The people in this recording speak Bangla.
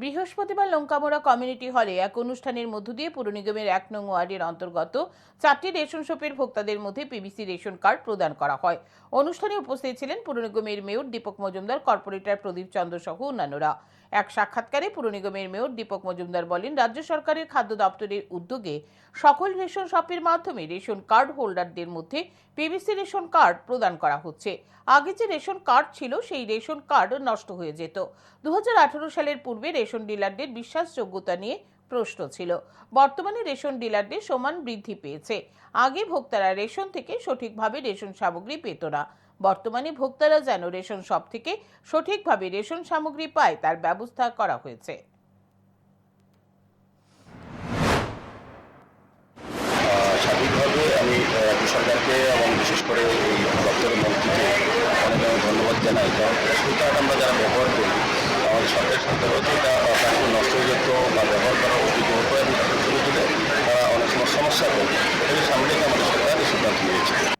বৃহস্পতিবার লঙ্কামোড়া কমিউনিটি হলে এক অনুষ্ঠানের মধ্য দিয়ে পুর নিগমের এক নং ওয়ার্ডের অন্তর্গত চারটি রেশন শপের ভোক্তাদের মধ্যে পিবিসি রেশন কার্ড প্রদান করা হয়। অনুষ্ঠানে উপস্থিত ছিলেন পুর নিগমের মেয়র দীপক মজুমদার, কর্পোরেটর প্রদীপ চন্দ্র সহ অন্যান্যরা। এক সাক্ষাৎকারে পুর নিগমের মেয়র দীপক মজুমদার বলেন, রাজ্য সরকারের খাদ্য দপ্তরের উদ্যোগে সকল রেশন শপের মাধ্যমে রেশন কার্ড হোল্ডারদের মধ্যে পিবিসি রেশন কার্ড প্রদান করা হচ্ছে। আগে যে রেশন কার্ড ছিল, সেই রেশন কার্ড নষ্ট হয়ে যেত। দু হাজার আঠারো সালের পূর্বে রেশন ডিলারদের বিশ্বাসযোগ্যতা নিয়ে প্রশ্ন ছিল। বর্তমানে রেশন ডিলারদের সমান বৃদ্ধি পেয়েছে। আগে ভোক্তারা রেশন থেকে সঠিকভাবে রেশন সামগ্রী পেত না। বর্তমানে ভোক্তারা যেন রেশন শপ থেকে সঠিকভাবে রেশন সামগ্রী পায়, তার ব্যবস্থা করা হয়েছে। সরকারকে এবং বিশেষ করে এই দপ্তরের মন্ত্রীকে অনেক ধন্যবাদ জানাই। কারণ কার্ড আমরা যারা ব্যবহার করি, আমাদের সরকারের সরকার Sabri, el Sabri que hemos estado